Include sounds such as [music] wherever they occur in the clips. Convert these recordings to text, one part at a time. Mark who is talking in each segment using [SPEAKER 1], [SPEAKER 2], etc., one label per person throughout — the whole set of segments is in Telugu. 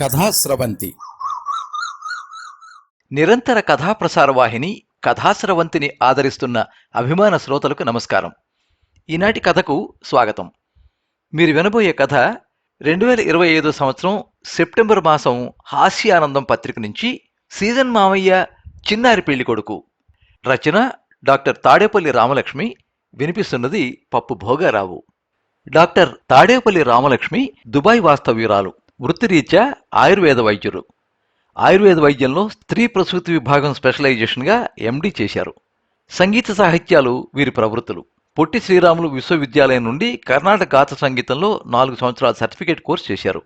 [SPEAKER 1] కథాస్రవంతి
[SPEAKER 2] నిరంతర కథాప్రసార వాహిని కథాస్రవంతిని ఆదరిస్తున్న అభిమాన శ్రోతలకు నమస్కారం. ఈనాటి కథకు స్వాగతం. మీరు వినబోయే కథ రెండు వేల ఇరవై ఐదో సంవత్సరం సెప్టెంబర్ మాసం హాస్యానందం పత్రిక నుంచి సీజన్ మామయ్య చిన్నారి పెళ్ళి కొడుకు రచన డాక్టర్ తాడేపల్లి రామలక్ష్మి వినిపిస్తున్నది పప్పు భోగారావు. డాక్టర్ తాడేపల్లి రామలక్ష్మి దుబాయ్ వాస్తవ్యురాలు. వృత్తిరీత్యా ఆయుర్వేద వైద్యులు. ఆయుర్వేద వైద్యంలో స్త్రీ ప్రసూతి విభాగం స్పెషలైజేషన్గా ఎండి చేశారు. సంగీత సాహిత్యాలు వీరి ప్రవృత్తులు. పొట్టి శ్రీరాములు విశ్వవిద్యాలయం నుండి కర్ణాటక గాత సంగీతంలో నాలుగు సంవత్సరాల సర్టిఫికేట్ కోర్స్ చేశారు.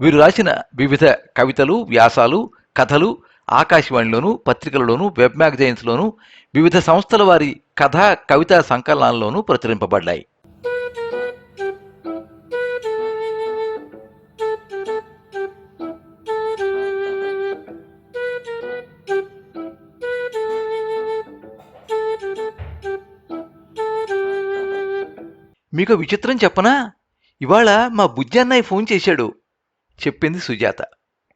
[SPEAKER 2] వీరు రాసిన వివిధ కవితలు వ్యాసాలు కథలు ఆకాశవాణిలోను పత్రికలలోను వెబ్ మ్యాగజైన్స్లోను వివిధ సంస్థల వారి కథ కవితా సంకలనాల్లోనూ ప్రచురింపబడ్డాయి. మీకు విచిత్రం చెప్పనా? ఇవాళ మా బుజ్జి అన్నయ్య ఫోన్ చేశాడు. చెప్పింది సుజాత.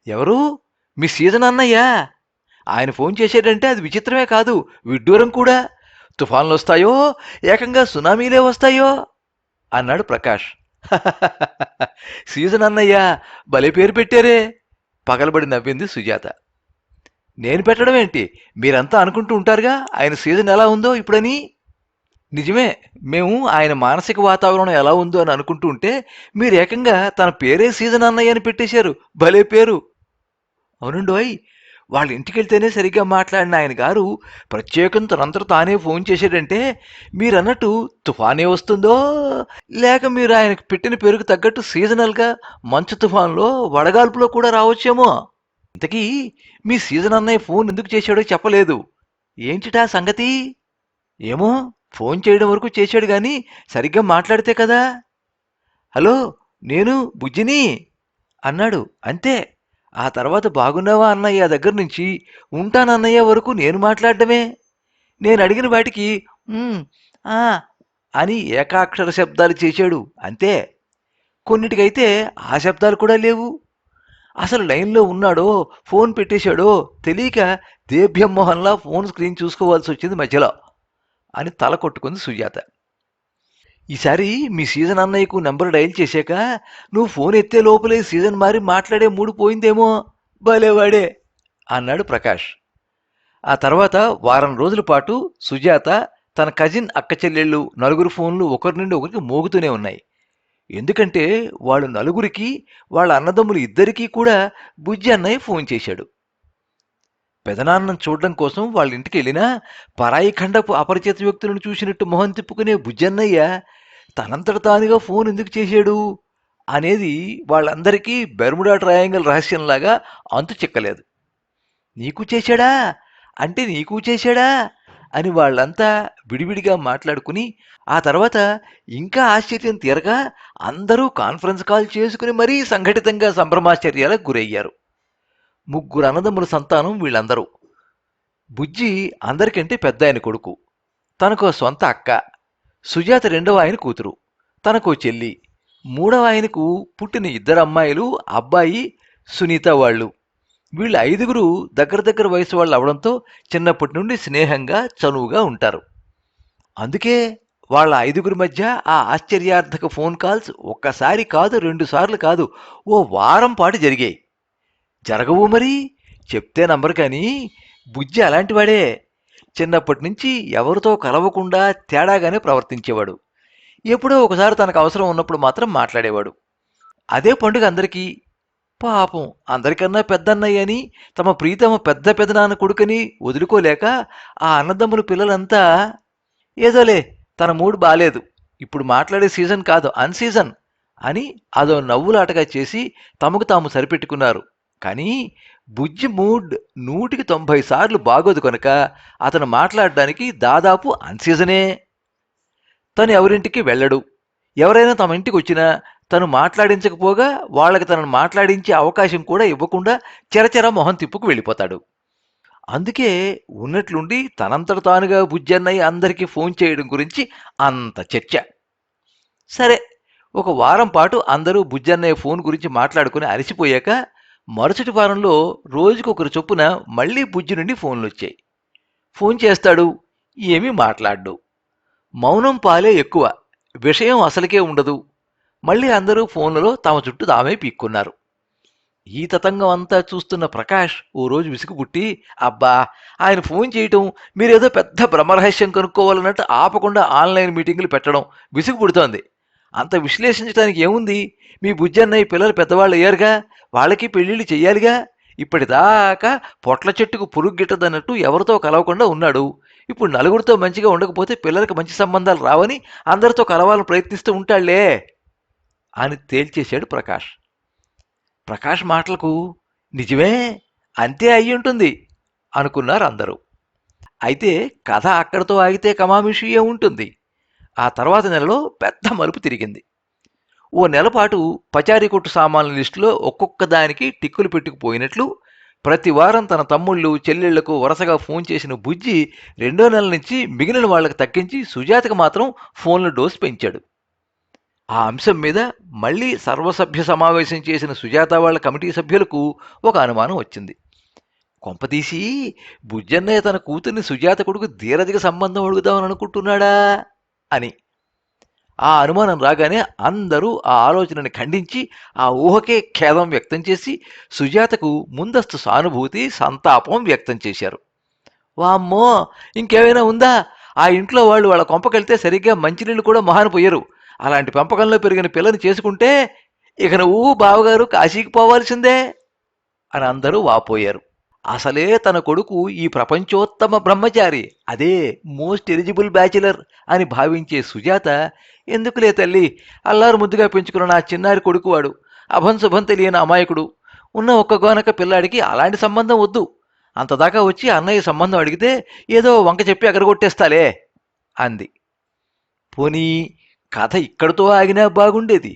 [SPEAKER 2] ఎవరు? మీ సీజన్ అన్నయ్యా? ఆయన ఫోన్ చేశాడంటే అది విచిత్రమే కాదు. విడ్డూరం కూడా. తుఫాన్లు వస్తాయో? ఏకంగా సునామీలే వస్తాయో? అన్నాడు ప్రకాష్. [laughs] సీజన్ అన్నయ్య భలే పేరు పెట్టారే. పగలబడి నవ్వింది సుజాత. నేను పెట్టడం ఏంటి మీరంతా అనుకుంటూ ఉంటారుగా ఆయన సీజన్ ఎలా ఉందో ఇప్పుడని? నిజమే మేము ఆయన మానసిక వాతావరణం ఎలా ఉందో అని అనుకుంటూ ఉంటే మీరు ఏకంగా తన పేరే సీజన్ అన్నయ్య అని పెట్టేశారు. భలే పేరు. అవునండోయ్ వాళ్ళ ఇంటికి వెళ్తేనే సరిగ్గా మాట్లాడిన ఆయన గారు ప్రత్యేకం తనంతట తానే ఫోన్ చేశాడంటే మీరన్నట్టు తుఫానే వస్తుందో లేక మీరు ఆయనకు పెట్టిన పేరుకు తగ్గట్టు సీజనల్గా మంచు తుఫాన్లో వడగాల్పులో కూడా రావచ్చేమో? ఇంతకీ మీ సీజన్ అన్నయ్య ఫోన్ ఎందుకు చేశాడో చెప్పలేదు. ఏంటిటా సంగతి? ఏమో? ఫోన్ చేయడం వరకు చేశాడు గాని సరిగ్గా మాట్లాడితే కదా. హలో నేను బుజ్జిని అన్నాడు. అంతే. ఆ తర్వాత బాగున్నావా అన్నయ్య దగ్గర నుంచి? ఉంటానన్నయ్య వరకు నేను మాట్లాడడమే. నేను అడిగిన వాటికి ఆ" అని ఏకాక్షర శబ్దాలు చేశాడు. అంతే. కొన్నిటికైతే ఆ శబ్దాలు కూడా లేవు. అసలు లైన్లో ఉన్నాడో ఫోన్ పెట్టేశాడో తెలియక దేభ్యం మోహన్లా ఫోన్ స్క్రీన్ చూసుకోవాల్సి వచ్చింది మధ్యలో. అని తల కొట్టుకుంది సుజాత. ఈసారి మీ సీజన్ అన్నయ్యకు నెంబర్ డైల్ చేశాక నువ్వు ఫోన్ ఎత్తే లోపలే సీజన్ మారి మాట్లాడే మూడు పోయిందేమో భలేవాడే అన్నాడు ప్రకాష్. ఆ తర్వాత వారం రోజుల పాటు సుజాత తన కజిన్ అక్క చెల్లెళ్ళు నలుగురు ఫోన్లు ఒకరి నుండి ఒకరికి మోగుతూనే ఉన్నాయి. ఎందుకంటే వాళ్ళు నలుగురికి వాళ్ళ అన్నదమ్ములు ఇద్దరికీ కూడా బుజ్జి అన్నయ్య ఫోన్ చేశాడు. పెదనాన్నం చూడడం కోసం వాళ్ళ ఇంటికి వెళ్ళినా పరాయి ఖండపు అపరిచిత వ్యక్తులను చూసినట్టు మొహం తిప్పుకునే బుజ్జన్నయ్య తనంతట తానుగా ఫోన్ ఎందుకు చేశాడు అనేది వాళ్ళందరికీ బెర్ముడా ట్రయాంగిల్ రహస్యంలాగా అంతు చిక్కలేదు. నీకు చేశాడా? అంటే నీకు చేశాడా? అని వాళ్ళంతా విడివిడిగా మాట్లాడుకుని ఆ తర్వాత ఇంకా ఆశ్చర్యం తీరగా అందరూ కాన్ఫరెన్స్ కాల్ చేసుకుని మరీ సంఘటితంగా సంభ్రమాశ్చర్యాలకు గురయ్యారు. ముగ్గురు అన్నదమ్ముల సంతానం వీళ్ళందరూ. బుజ్జి అందరికంటే పెద్ద ఆయన కొడుకు. తనకో సొంత అక్క. సుజాత రెండవ ఆయన కూతురు. తనకో చెల్లి. మూడవ ఆయనకు పుట్టిన ఇద్దరు అమ్మాయిలు అబ్బాయి సునీత వాళ్ళు. వీళ్ళు ఐదుగురు దగ్గర దగ్గర వయసు వాళ్ళు అవడంతో చిన్నప్పటి నుండి స్నేహంగా చనువుగా ఉంటారు. అందుకే వాళ్ళ ఐదుగురి మధ్య ఆ ఆశ్చర్యార్థక ఫోన్ కాల్స్ ఒక్కసారి కాదు రెండుసార్లు కాదు ఓ వారం పాటు జరిగాయి. జరగవు మరి. చెప్తే నంబరు కానీ బుజ్జి అలాంటివాడే చిన్నప్పటి నుంచి ఎవరితో కలవకుండా తేడాగానే ప్రవర్తించేవాడు. ఎప్పుడో ఒకసారి తనకు అవసరం ఉన్నప్పుడు మాత్రం మాట్లాడేవాడు. అదే పండుగ అందరికీ. పాపం అందరికన్నా పెద్దన్నయ్య అని తమ ప్రీతమ పెద్ద పెదనాన్న కొడుకని వదులుకోలేక ఆ అన్నదమ్ముల పిల్లలంతా ఏదోలే తన మూడు బాలేదు. ఇప్పుడు మాట్లాడే సీజన్ కాదు అన్ సీజన్ అని అదో నవ్వులాటగా చేసి తమకు తాము సరిపెట్టుకున్నారు. కానీ బుజ్జి మూడ్ నూటికి తొంభై సార్లు బాగోదు కనుక అతను మాట్లాడడానికి దాదాపు అన్సీజనే. తను ఎవరింటికి వెళ్ళడు. ఎవరైనా తమ ఇంటికి వచ్చినా తను మాట్లాడించకపోగా వాళ్ళకి తనను మాట్లాడించే అవకాశం కూడా ఇవ్వకుండా చెరచెర మొహం తిప్పుకు వెళ్ళిపోతాడు. అందుకే ఉన్నట్లుండి తనంతట తానుగా బుజ్జన్నయ్య అందరికీ ఫోన్ చేయడం గురించి అంత చర్చ. సరే ఒక వారం పాటు అందరూ బుజ్జన్నయ్య ఫోన్ గురించి మాట్లాడుకుని అలసిపోయాక మరుసటి వారంలో రోజుకొకరు చొప్పున మళ్ళీ బుజ్జి నుండి ఫోన్లు వచ్చాయి ఫోన్ చేస్తాడు ఏమీ మాట్లాడ్డు. మౌనం పాలే ఎక్కువ విషయం అసలుకే ఉండదు. మళ్ళీ అందరూ ఫోన్లలో తమ చుట్టూ తామే పీక్కున్నారు. ఈ తతంగం అంతా చూస్తున్న ప్రకాష్ ఓ రోజు విసుగు పుట్టి అబ్బా ఆయన ఫోన్ చేయటం మీరేదో పెద్ద బ్రహ్మరహస్యం కనుక్కోవాలన్నట్టు ఆపకుండా ఆన్లైన్ మీటింగులు పెట్టడం విసుగు పుడుతోంది. అంత విశ్లేషించడానికి ఏముంది? మీ బుజ్జన్నయ్య పిల్లలు పెద్దవాళ్ళు అయ్యారుగా వాళ్ళకి పెళ్ళిళ్ళు చెయ్యాలిగా? ఇప్పటిదాకా పొట్ల చెట్టుకు పురుగు గిట్టదన్నట్టు ఎవరితో కలవకుండా ఉన్నాడు. ఇప్పుడు నలుగురితో మంచిగా ఉండకపోతే పిల్లలకు మంచి సంబంధాలు రావని అందరితో కలవాలని ప్రయత్నిస్తూ ఉంటాళ్ళే అని తేల్చేశాడు ప్రకాష్. ప్రకాష్ మాటలకు నిజమే అంతే అయి ఉంటుంది అనుకున్నారు అందరూ అయితే కథ అక్కడితో ఆగితే కమామిషియే ఉంటుంది ఆ తర్వాత నెలలో పెద్ద మలుపు తిరిగింది. ఓ నెలపాటు పచారీ కొట్టు సామాన్ల లిస్టులో ఒక్కొక్క దానికి టిక్కులు పెట్టుకుపోయినట్లు ప్రతి వారం తన తమ్ముళ్ళు చెల్లెళ్ళకు వరుసగా ఫోన్ చేసిన బుజ్జి రెండో నెల నుంచి మిగిలిన వాళ్ళకి తగ్గించి సుజాతకు మాత్రం ఫోన్ల డోస్ పెంచాడు. ఆ అంశం మీద మళ్ళీ సర్వసభ్య సమావేశం చేసిన సుజాత వాళ్ళ కమిటీ సభ్యులకు ఒక అనుమానం వచ్చింది. కొంపతీసి బుజ్జన్నయ్య తన కూతుర్ని సుజాత కొడుకు ధీరదిగా సంబంధం అడుగుదామని అనుకుంటున్నాడా? అని. ఆ అనుమానం రాగానే అందరూ ఆ ఆలోచనని ఖండించి ఆ ఊహకే ఖేదం వ్యక్తం చేసి సుజాతకు ముందస్తు సానుభూతి సంతాపం వ్యక్తం చేశారు. వామ్మో! ఇంకేమైనా ఉందా? ఆ ఇంట్లో వాళ్ళు వాళ్ళ కొంపకెళ్తే సరిగ్గా మంచినీళ్ళు కూడా మహానిపోయారు పోయరు. అలాంటి పెంపకంలో పెరిగిన పిల్లని చేసుకుంటే ఇక నువ్వు బావగారు కాశీకి పోవాల్సిందే అని అందరూ వాపోయారు. అసలే తన కొడుకు ఈ ప్రపంచోత్తమ బ్రహ్మచారి. అదే మోస్ట్ ఎలిజిబుల్ బ్యాచిలర్ అని భావించే సుజాత ఎందుకులే తల్లి అల్లారు ముద్దుగా పెంచుకున్న నా చిన్నారి కొడుకు వాడు అభంశుభం తెలియని అమాయకుడు. ఉన్న ఒక్క గోనక పిల్లాడికి అలాంటి సంబంధం వద్దు. అంతదాకా వచ్చి అన్నయ్య సంబంధం అడిగితే ఏదో వంక చెప్పి అగరగొట్టేస్తాలే అంది. పోనీ కథ ఇక్కడితో ఆగినా బాగుండేది.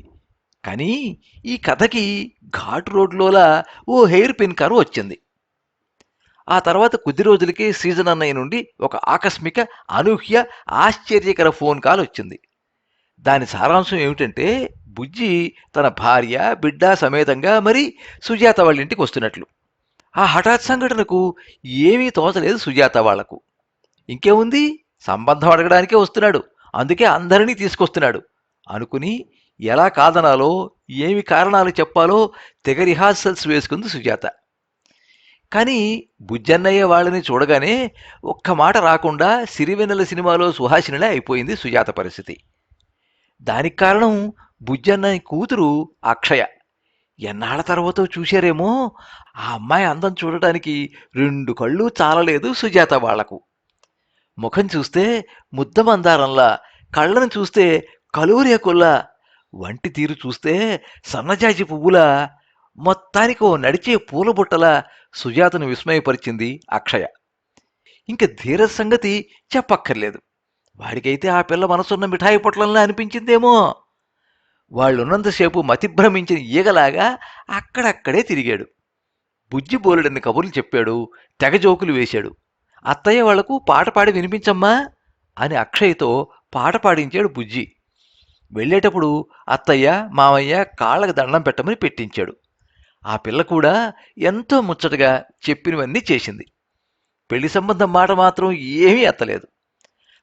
[SPEAKER 2] కానీ ఈ కథకి ఘాట్ రోడ్లోలా ఓ హెయిర్ పిన్ కారు వచ్చింది. ఆ తర్వాత కొద్ది రోజులకి సీజన్ అన్నయ్య నుండి ఒక ఆకస్మిక అనూహ్య ఆశ్చర్యకర ఫోన్ కాల్ వచ్చింది. దాని సారాంశం ఏమిటంటే బుజ్జి తన భార్య బిడ్డ సమేతంగా మరి సుజాత వాళ్ళ ఇంటికి వస్తున్నట్లు. ఆ హఠాత్ సంఘటనకు ఏమీ తోచలేదు సుజాత వాళ్ళకు. ఇంకేముంది? సంబంధం అడగడానికే వస్తున్నాడు. అందుకే అందరినీ తీసుకొస్తున్నాడు. అనుకుని ఎలా కాదనాలో ఏమి కారణాలు చెప్పాలో తెగ రిహార్సల్స్ వేసుకుంది సుజాత. కానీ బుజ్జన్నయ్య వాళ్ళని చూడగానే ఒక్క మాట రాకుండా సిరివెన్నెల సినిమాలో సుహాసినిలా అయిపోయింది సుజాత పరిస్థితి. దానికి కారణం బుజ్జన్నయ్య కూతురు అక్షయ. ఎన్నాళ్ళ తర్వాత చూశారేమో ఆ అమ్మాయి అందం చూడటానికి రెండు కళ్ళు చాలలేదు సుజాత వాళ్ళకు. ముఖం చూస్తే ముద్దమందారంలా కళ్ళను చూస్తే కలువరేకుల్లా వంటి తీరు చూస్తే సన్నజాజి పువ్వులా మొత్తానికి ఓ నడిచే పూల బుట్టలా సుజాతను విస్మయపరిచింది అక్షయ. ఇంక ధీర సంగతి చెప్పక్కర్లేదు. వాడికైతే ఆ పిల్ల మనసున్న మిఠాయి పొట్లంలా అనిపించిందేమో. వాళ్ళున్నంతసేపు మతిభ్రమించిన ఈగలాగా అక్కడక్కడే తిరిగాడు. బుజ్జి బోలెడన్ని కబుర్లు చెప్పాడు తెగ జోకులు వేశాడు. అత్తయ్య వాళ్ళకు పాట పాడి వినిపించమ్మా అని అక్షయ్తో పాట పాడించాడు బుజ్జి. వెళ్ళేటప్పుడు అత్తయ్య మామయ్య కాళ్ళకు దండం పెట్టమని పెట్టించాడు. ఆ పిల్ల కూడా ఎంతో ముచ్చటగా చెప్పినవన్నీ చేసింది. పెళ్ళి సంబంధం మాట మాత్రం ఏమీ ఎత్తలేదు.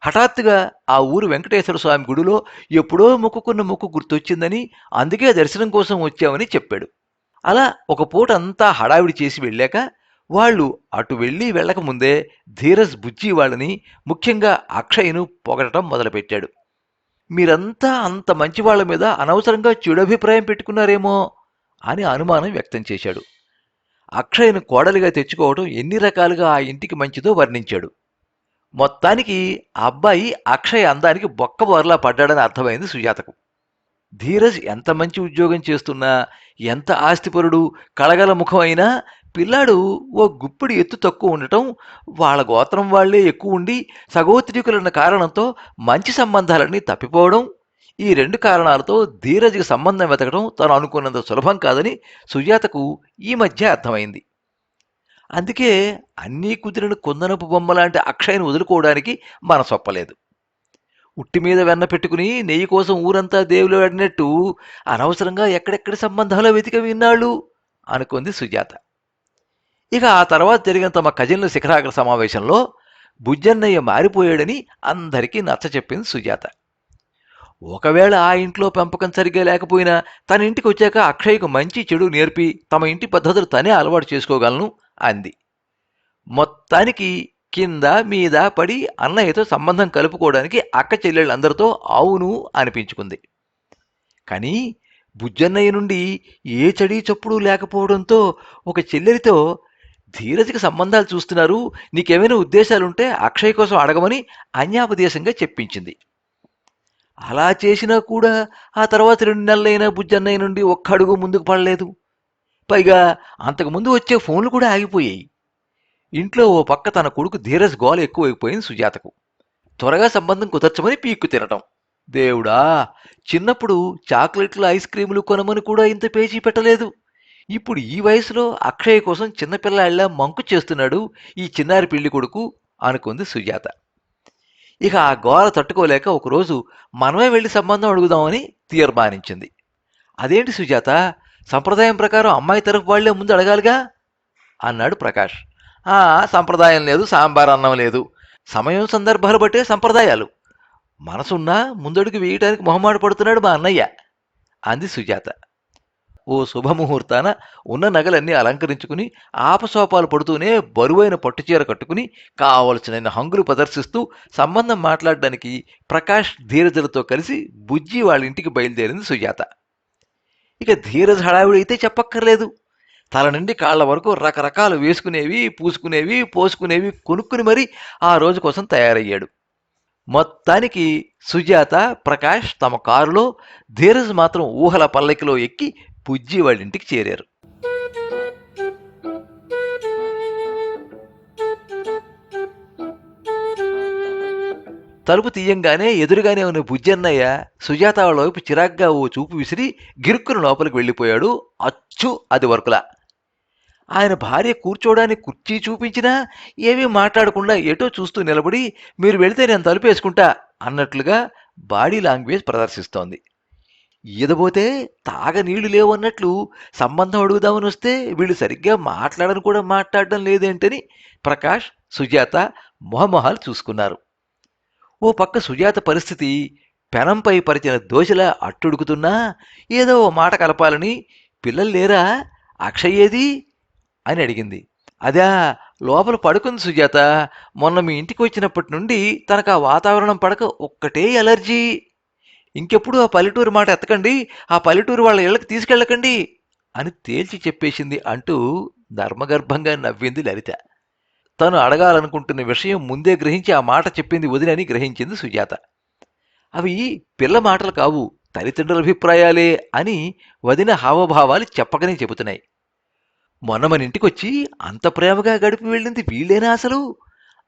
[SPEAKER 2] హఠాత్తుగా ఆ ఊరు వెంకటేశ్వర స్వామి గుడిలో ఎప్పుడో మొక్కుకున్న మొక్కు గుర్తొచ్చిందని అందుకే దర్శనం కోసం వచ్చామని చెప్పాడు. అలా ఒక పూట అంతా హడావిడి చేసి వెళ్ళాక వాళ్ళు అటు వెళ్ళి వెళ్ళకముందే ధీరజ్ బుజ్జి వాళ్ళని ముఖ్యంగా అక్షయ్ను పొగడటం మొదలుపెట్టాడు. మీరంతా అంత మంచి వాళ్ళ మీద అనవసరంగా చెడు అభిప్రాయం పెట్టుకున్నారేమో అని అనుమానం వ్యక్తం చేశాడు. అక్షయ్ను కోడలిగా తెచ్చుకోవడం ఎన్ని రకాలుగా ఆ ఇంటికి మంచిదో వర్ణించాడు. మొత్తానికి ఆ అబ్బాయి అక్షయ్ అందానికి బొక్కబోర్లా పడ్డాడని అర్థమైంది సుజాతకు. ధీరజ్ ఎంత మంచి ఉద్యోగం చేస్తున్నా ఎంత ఆస్తిపరుడు కళగల ముఖం అయినా పిల్లాడు ఓ గుప్పిడి ఎత్తు తక్కువ ఉండటం వాళ్ళ గోత్రం వాళ్ళే ఎక్కువ ఉండి సగోత్రికులన్న కారణంతో మంచి సంబంధాలన్నీ తప్పిపోవడం ఈ రెండు కారణాలతో ధీరజ్కి సంబంధం వెతకడం తను అనుకున్నంత సులభం కాదని సుజాతకు ఈ మధ్య అర్థమైంది. అందుకే అన్నీ కుదిరిన కుందనపు బొమ్మలాంటి అక్షయను వదులుకోవడానికి మనసొప్పలేదు ఉట్టి మీద వెన్న పెట్టుకుని నెయ్యి కోసం ఊరంతా దేవులు ఆడినట్టు అనవసరంగా ఎక్కడెక్కడి సంబంధాలు వెతిక విన్నాళ్ళు? అనుకుంది సుజాత. ఇక ఆ తర్వాత జరిగిన తమ కజిన్ల శిఖరాగ్ర సమావేశంలో బుజ్జన్నయ్య మారిపోయాడని అందరికీ నచ్చ చెప్పింది సుజాత. ఒకవేళ ఆ ఇంట్లో పెంపకం సరిగ్గా లేకపోయినా తన ఇంటికి వచ్చాక అక్షయ్కు మంచి చెడు నేర్పి తమ ఇంటి పద్ధతులు తనే అలవాటు చేసుకోగలను అంది. మొత్తానికి కింద మీద పడి అన్నయ్యతో సంబంధం కలుపుకోవడానికి అక్క చెల్లెళ్ళందరితో అవును అనిపించుకుంది. కానీ బుజ్జన్నయ్య నుండి ఏ చడి చప్పుడు లేకపోవడంతో ఒక చెల్లెలితో ధీరజ్కి సంబంధాలు చూస్తున్నారు నీకేమైనా ఉద్దేశాలుంటే అక్షయ్ కోసం అడగమని అన్యాపదేశంగా చెప్పించింది. అలా చేసినా కూడా ఆ తర్వాత రెండు నెలలైనా బుజ్జన్నయ్య నుండి ఒక్క అడుగు ముందుకు పడలేదు. పైగా అంతకుముందు వచ్చే ఫోన్లు కూడా ఆగిపోయాయి. ఇంట్లో ఓ పక్క తన కొడుకు ధీరస్ గోల ఎక్కువైపోయింది సుజాతకు. త్వరగా సంబంధం కుదర్చమని పీక్కు తినటం. దేవుడా చిన్నప్పుడు చాక్లెట్లు ఐస్ క్రీములు కొనమని కూడా ఇంత పేచీ పెట్టలేదు. ఇప్పుడు ఈ వయసులో అక్షయ్ కోసం చిన్నపిల్లాళ్ళ మంకు చేస్తున్నాడు ఈ చిన్నారి పెళ్ళి కొడుకు అనుకుంది సుజాత. ఇక ఆ గోల తట్టుకోలేక ఒకరోజు మనమే వెళ్ళి సంబంధం అడుగుదామని తీర్మానించింది. అదేంటి సుజాత? సంప్రదాయం ప్రకారం అమ్మాయి తరఫు వాళ్ళే ముందు అడగాలిగా? అన్నాడు ప్రకాష్. ఆ సంప్రదాయం లేదు సాంబార్ అన్నం లేదు. సమయం సందర్భాలు బట్టే సంప్రదాయాలు. మనసున్నా ముందడుగు వేయటానికి మొహమాట పడుతున్నాడు మా అన్నయ్య అంది సుజాత. ఓ శుభముహూర్తాన ఉన్న నగలన్నీ అలంకరించుకుని ఆపసోపాలు పడుతూనే బరువైన పట్టుచీర కట్టుకుని కావలసిన హంగులు ప్రదర్శిస్తూ సంబంధం మాట్లాడడానికి ప్రకాష్ ధీరజలతో కలిసి బుజ్జి వాళ్ళ ఇంటికి బయలుదేరింది సుజాత. ఇక ధీరజ్ హడావిడి అయితే చెప్పక్కర్లేదు. తల నుండి కాళ్ళ వరకు రకరకాలు వేసుకునేవి పూసుకునేవి పోసుకునేవి కొనుక్కుని మరీ ఆ రోజు కోసం తయారయ్యాడు. మొత్తానికి సుజాత ప్రకాష్ తమ కారులో ధీరజ్ మాత్రం ఊహల పల్లకిలో ఎక్కి బుజ్జి వాళ్ళ ఇంటికి చేరారు. తలుపు తీయంగానే ఎదురుగానే ఉన్న బుజ్జన్నయ్య సుజాత వాళ్ళ వైపు చిరాగ్గా ఓ చూపు విసిరి గిరుక్కున లోపలికి వెళ్ళిపోయాడు. అచ్చు అది వరకులా. ఆయన భార్య కూర్చోడానికి కుర్చీ చూపించినా ఏమీ మాట్లాడకుండా ఎటో చూస్తూ నిలబడి మీరు వెళితే నేను తలుపేసుకుంటా అన్నట్లుగా బాడీ లాంగ్వేజ్ ప్రదర్శిస్తోంది. ఈదబోతే తాగ నీళ్ళు లేవన్నట్లు సంబంధం అడుగుదామని వస్తే వీళ్ళు సరిగ్గా మాట్లాడని కూడా మాట్లాడడం లేదేంటని ప్రకాష్ సుజాత మొహమొహాలు చూసుకున్నారు. ఓ పక్క సుజాత పరిస్థితి పెనంపై పరిచిన దోశలా అట్టుడుకుతున్నా ఏదో ఓ మాట కలపాలని పిల్లలు లేరా అక్షయేది అని అడిగింది. అదా లోపల పడుకుంది సుజాత. మొన్న మీ ఇంటికి వచ్చినప్పటి నుండి తనకు ఆ వాతావరణం పడక ఒక్కటే ఎలర్జీ. ఇంకెప్పుడు ఆ పల్లెటూరు మాట ఎత్తకండి? ఆ పల్లెటూరు వాళ్ళ ఇళ్ళకి తీసుకెళ్ళకండి? అని తేల్చి చెప్పేసింది అంటూ ధర్మగర్భంగా నవ్వింది లలిత. తను అడగాలనుకుంటున్న విషయం ముందే గ్రహించి ఆ మాట చెప్పింది వదినని గ్రహించింది సుజాత. అవి పిల్ల మాటలు కావు తల్లిదండ్రుల అభిప్రాయాలే అని వదిన హావభావాలు చెప్పకనే చెబుతున్నాయి. మొన్న మన ఇంటికొచ్చి అంత ప్రేమగా గడిపి వెళ్ళింది వీళ్ళేనా అసలు?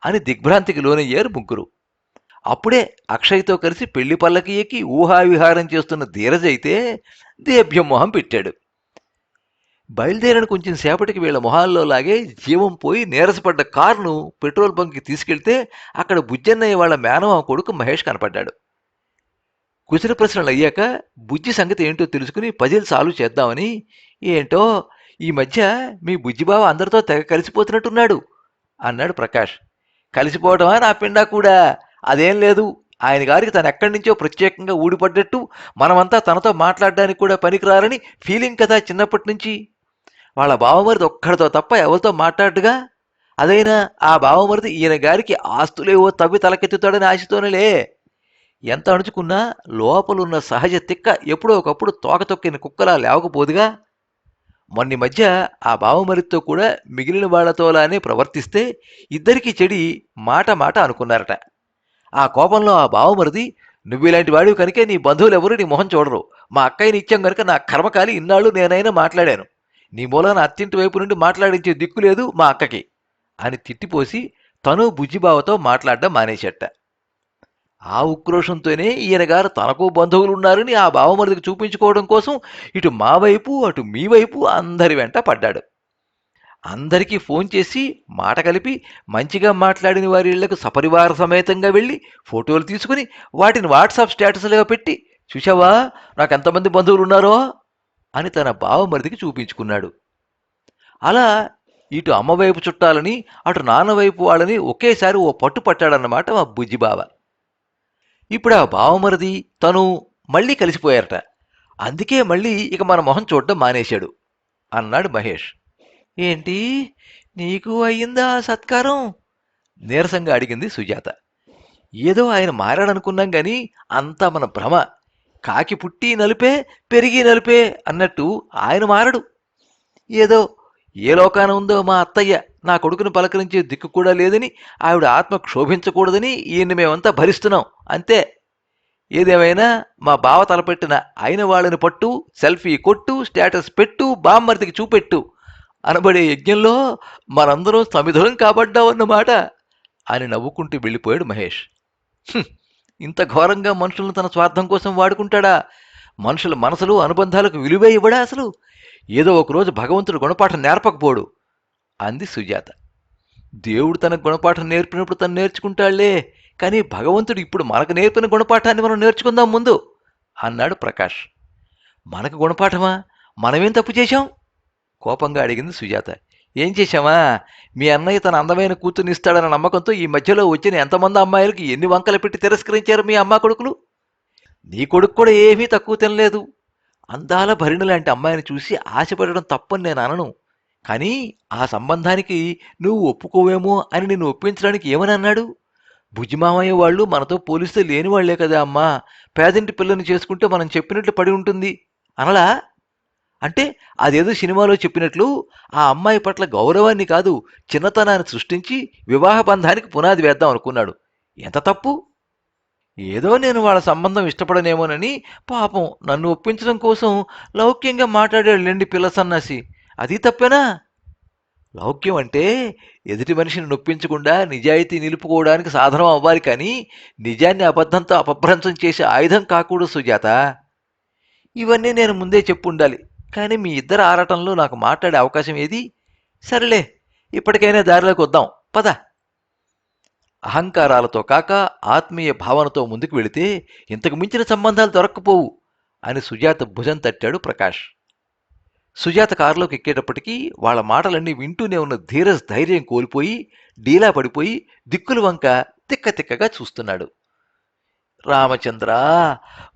[SPEAKER 2] అని దిగ్భ్రాంతికి లోనయ్యారు ముగ్గురు. అప్పుడే అక్షయ్తో కలిసి పెళ్ళి పల్లకి ఎక్కి ఊహావిహారం చేస్తున్న ధీరజ్ అయితే దేభ్యం మొహం పెట్టాడు. బయలుదేరిన కొంచెం సేపటికి వీళ్ళ మొహాల్లో లాగే జీవం పోయి నీరసపడ్డ కారును పెట్రోల్ బంక్కి తీసుకెళ్తే అక్కడ బుజ్జన్నయ్య వాళ్ళ మేనమామ కొడుకు మహేష్ కనపడ్డాడు. కుశల ప్రశ్నలు అయ్యాక బుజ్జి సంగతి ఏంటో తెలుసుకుని పజిల్ సాల్వ్ చేద్దామని ఏంటో ఈ మధ్య మీ బుజ్జిబావ అందరితో తెగ కలిసిపోతున్నట్టున్నాడు అన్నాడు ప్రకాష్. కలిసిపోవటమా నా పిండా కూడా? అదేం లేదు. ఆయన గారికి తను ఎక్కడి నుంచో ప్రత్యేకంగా ఊడిపడ్డట్టు మనమంతా తనతో మాట్లాడడానికి కూడా పనికిరారని ఫీలింగ్ కదా చిన్నప్పటి నుంచి. వాళ్ళ బావమరిది ఒక్కడితో తప్ప ఎవరితో మాట్లాడుగా అదైనా ఆ బావమరిది ఈయన గారికి ఆస్తులేవో తవ్వి తలకెత్తుతాడని ఆశతోనేలే. ఎంత అణుచుకున్నా లోపలున్న సహజ తిక్క ఎప్పుడో ఒకప్పుడు తోక తొక్కిన కుక్కలా లేవకపోదుగా? మొన్ని మధ్య ఆ బావమరితో కూడా మిగిలిన వాళ్ళతోలానే ప్రవర్తిస్తే ఇద్దరికీ చెడి మాట మాట అనుకున్నారట. ఆ కోపంలో ఆ బావమరిది నువ్వు ఇలాంటి వాడివి కనుకే నీ బంధువులు ఎవరు నీ మొహం చూడరు. మా అక్కయ్యని ఇచ్చాం కనుక నా కర్మకాలి ఇన్నాళ్ళు నేనైనా మాట్లాడాను. నీ మూలాన అత్తింటి వైపు నుండి మాట్లాడించే దిక్కు లేదు మా అక్కకి అని తిట్టిపోసి తను బుజ్జిబావతో మాట్లాడడం మానేసేట ఆ ఉక్రోషంతోనే ఈయన గారు తనకు బంధువులు ఉన్నారని ఆ బావమరిదికి చూపించుకోవడం కోసం ఇటు మా వైపు అటు మీ వైపు అందరి వెంట పడ్డాడు. అందరికీ ఫోన్ చేసి మాట కలిపి మంచిగా మాట్లాడిన వారి ఇళ్ళకు సపరివార సమేతంగా వెళ్ళి ఫోటోలు తీసుకుని వాటిని వాట్సాప్ స్టేటస్లుగా పెట్టి చూసావా నాకు ఎంతమంది బంధువులు ఉన్నారో? అని తన బావమరిదికి చూపించుకున్నాడు. అలా ఇటు అమ్మవైపు చుట్టాలని అటు నాన్నవైపు వాళ్ళని ఒకేసారి ఓ పట్టు పట్టాడన్నమాట మా బుజ్జిబావ ఇప్పుడు ఆ బావమరిది తను మళ్ళీ కలిసిపోయారట. అందుకే మళ్ళీ ఇక మన మొహం చూడడం మానేశాడు అన్నాడు మహేష్. ఏంటి? నీకు అయ్యిందా సత్కారం? నీరసంగా అడిగింది సుజాత. ఏదో ఆయన మారాడనుకున్నాం గాని అంతా మన భ్రమ. కాకి పుట్టి నలిపే పెరిగి నలిపే అన్నట్టు ఆయన మారడు. ఏదో ఏ లోకాన ఉందో మా అత్తయ్య నా కొడుకును పలకరించే దిక్కు కూడా లేదని ఆవిడ ఆత్మ క్షోభించకూడదని ఈయన్ని మేమంతా భరిస్తున్నాం అంతే. ఏదేమైనా మా బావ తలపెట్టిన అయిన వాళ్ళని పట్టు సెల్ఫీ కొట్టు స్టేటస్ పెట్టు బామ్మర్తికి చూపెట్టు అనబడే యజ్ఞంలో మనందరం సమిధులం కాబడ్డావన్నమాట అని నవ్వుకుంటూ వెళ్ళిపోయాడు మహేష్. ఇంత ఘోరంగా మనుషులను తన స్వార్థం కోసం వాడుకుంటాడా? మనుషుల మనసులు అనుబంధాలకు విలువే ఇవ్వడా అసలు? ఏదో ఒకరోజు భగవంతుడు గుణపాఠం నేర్పకపోడు అంది సుజాత. దేవుడు తన గుణపాఠం నేర్పినప్పుడు తను నేర్చుకుంటాళ్ళే కానీ భగవంతుడు ఇప్పుడు మనకు నేర్పిన గుణపాఠాన్ని మనం నేర్చుకుందాం ముందు అన్నాడు ప్రకాష్. మనకు గుణపాఠమా? మనమేం తప్పు చేశాం? కోపంగా అడిగింది సుజాత. ఏం చేశామా మీ అన్నయ్య తన అందమైన కూతుర్ని ఇస్తాడన్న నమ్మకంతో ఈ మధ్యలో వచ్చిన ఎంతమంది అమ్మాయిలకి ఎన్ని వంకలు పెట్టి తిరస్కరించారు మీ అమ్మ కొడుకులు? నీ కొడుకు కూడా ఏమీ తక్కువ తినలేదు. అందాల భరిణ లాంటి అమ్మాయిని చూసి ఆశపడడం తప్పని నేను అనను. కానీ ఆ సంబంధానికి నువ్వు ఒప్పుకోవేమో అని నిన్ను ఒప్పించడానికి ఏమని అన్నాడు? భుజిమామయ్య వాళ్ళు మనతో పోలిస్తే లేని వాళ్ళే కదా అమ్మా. పేదింటి పిల్లని చేసుకుంటే మనం చెప్పినట్లు పడి ఉంటుంది. అనలా? అంటే అదేదో సినిమాలో చెప్పినట్లు ఆ అమ్మాయి పట్ల గౌరవాన్ని కాదు చిన్నతనాన్ని సృష్టించి వివాహ బంధానికి పునాది వేద్దాం అనుకున్నాడు. ఎంత తప్పు? ఏదో నేను వాళ్ళ సంబంధం ఇష్టపడనేమోనని పాపం నన్ను ఒప్పించడం కోసం లౌక్యంగా మాట్లాడాడు లేండి పిల్ల సన్నాసి. అది తప్పేనా? లౌక్యం అంటే ఎదుటి మనిషిని నొప్పించకుండా నిజాయితీ నిలుపుకోవడానికి సాధనం అవ్వాలి కానీ నిజాన్ని అబద్ధంతో అపభ్రంశం చేసే ఆయుధం కాకూడదు సుజాత. ఇవన్నీ నేను ముందే చెప్పుండాలి. కానీ మీ ఇద్దరు ఆరాటంలో నాకు మాట్లాడే అవకాశం ఏది? సరేలే ఇప్పటికైనా దారిలోకి వద్దాం. పద. అహంకారాలతో కాక ఆత్మీయ భావనతో ముందుకు వెళితే ఇంతకు మించిన సంబంధాలు దొరక్కపోవు అని సుజాత భుజం తట్టాడు ప్రకాష్. సుజాత కారులోకి ఎక్కేటప్పటికీ వాళ్ళ మాటలన్నీ వింటూనే ఉన్న ధీరజ్ ధైర్యం కోల్పోయి డీలా పడిపోయి దిక్కుల వంక తిక్క తిక్కగా చూస్తున్నాడు. రామచంద్ర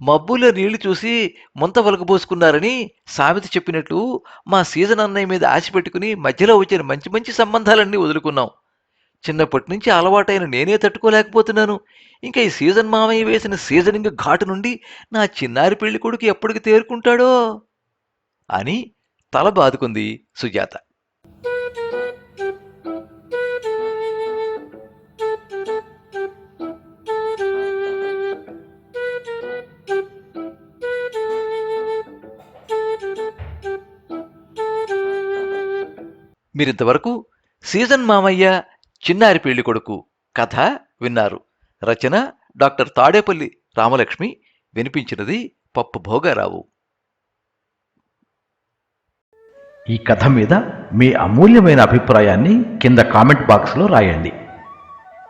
[SPEAKER 2] మబ్బులో నీళ్ళు చూసి ముంత వలకబోసుకున్నారని సామెత చెప్పినట్లు మా సీజన్ అన్నయ్య మీద ఆశ పెట్టుకుని మధ్యలో వచ్చిన మంచి మంచి సంబంధాలన్నీ వదులుకున్నాం. చిన్నప్పటి నుంచి అలవాటైన నేనే తట్టుకోలేకపోతున్నాను. ఇంకా ఈ సీజన్ మామయ్య వేసిన సీజనింగ్ ఘాటు నుండి నా చిన్నారి పెళ్ళి కొడుకు ఎప్పటికి తేరుకుంటాడో అని తల బాదుకుంది సుజాత. మీరింతవరకు సీజన్ మామయ్య చిన్నారి పెళ్ళి కొడుకు కథ విన్నారు. రచన డాక్టర్ తాడేపల్లి రామలక్ష్మి. వినిపించినది పప్పు భోగారావు.
[SPEAKER 1] ఈ కథ మీద మీ అమూల్యమైన అభిప్రాయాన్ని కింద కామెంట్ బాక్స్లో రాయండి.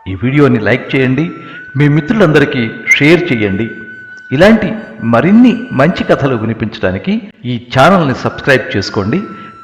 [SPEAKER 1] ఈ వీడియోని లైక్ చేయండి మీ మిత్రులందరికీ షేర్ చేయండి. ఇలాంటి మరిన్ని మంచి కథలు వినిపించడానికి ఈ ఛానల్ని సబ్స్క్రైబ్ చేసుకోండి.